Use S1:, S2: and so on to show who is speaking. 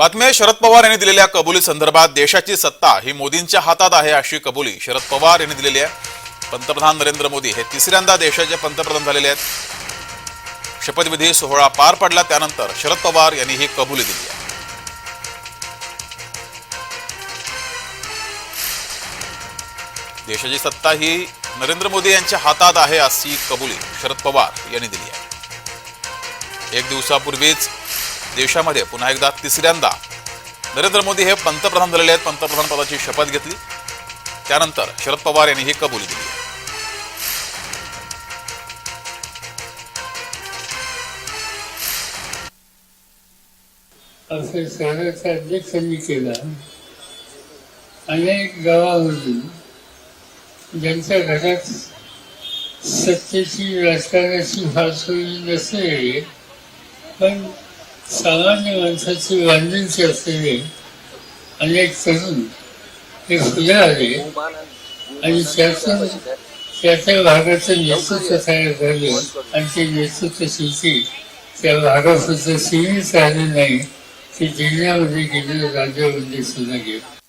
S1: बातम्या शरद पवार यांनी दिलेल्या कबुली संदर्भात देशाची सत्ता ही मोदींच्या हातात आहे अशी कबुली शरद पवार यांनी दिलेली आहे. पंतप्रधान नरेंद्र मोदी हे तिसऱ्यांदा देशाचे पंतप्रधान झालेले आहेत. शपथविधी सोहळा पार पडला त्यानंतर शरद पवार यांनी ही कबुली दिली आहे. देशाची सत्ता ही नरेंद्र मोदी यांच्या हातात आहे अशी कबुली शरद पवार यांनी दिली आहे. एक दिवसापूर्वीच देशामध्ये पुन्हा एकदा तिसऱ्यांदा. नरेंद्र मोदी हे पंतप्रधान झालेले आहेत. पंतप्रधान पदाची शपथ घेतली. त्यानंतर शरद पवार यांनी ही कबुली दिली.
S2: असं शहराचा मी केला. अनेक गावामधून ज्यांच्या घरात सत्तेची राजकारणाची हातोडी नसलेले पण सामान्य माणसाची बांधणीचे असलेले अनेक तरुण हे पुढे आले आणि त्यातून त्या त्या भागाचं नेतृत्व तयार झालं आणि ते नेतृत्व शेवटी त्या भागापुरतं सीमित राहिलं नाही ते जिल्ह्यामध्ये गेलं राज्यामध्ये सुद्धा गेलं.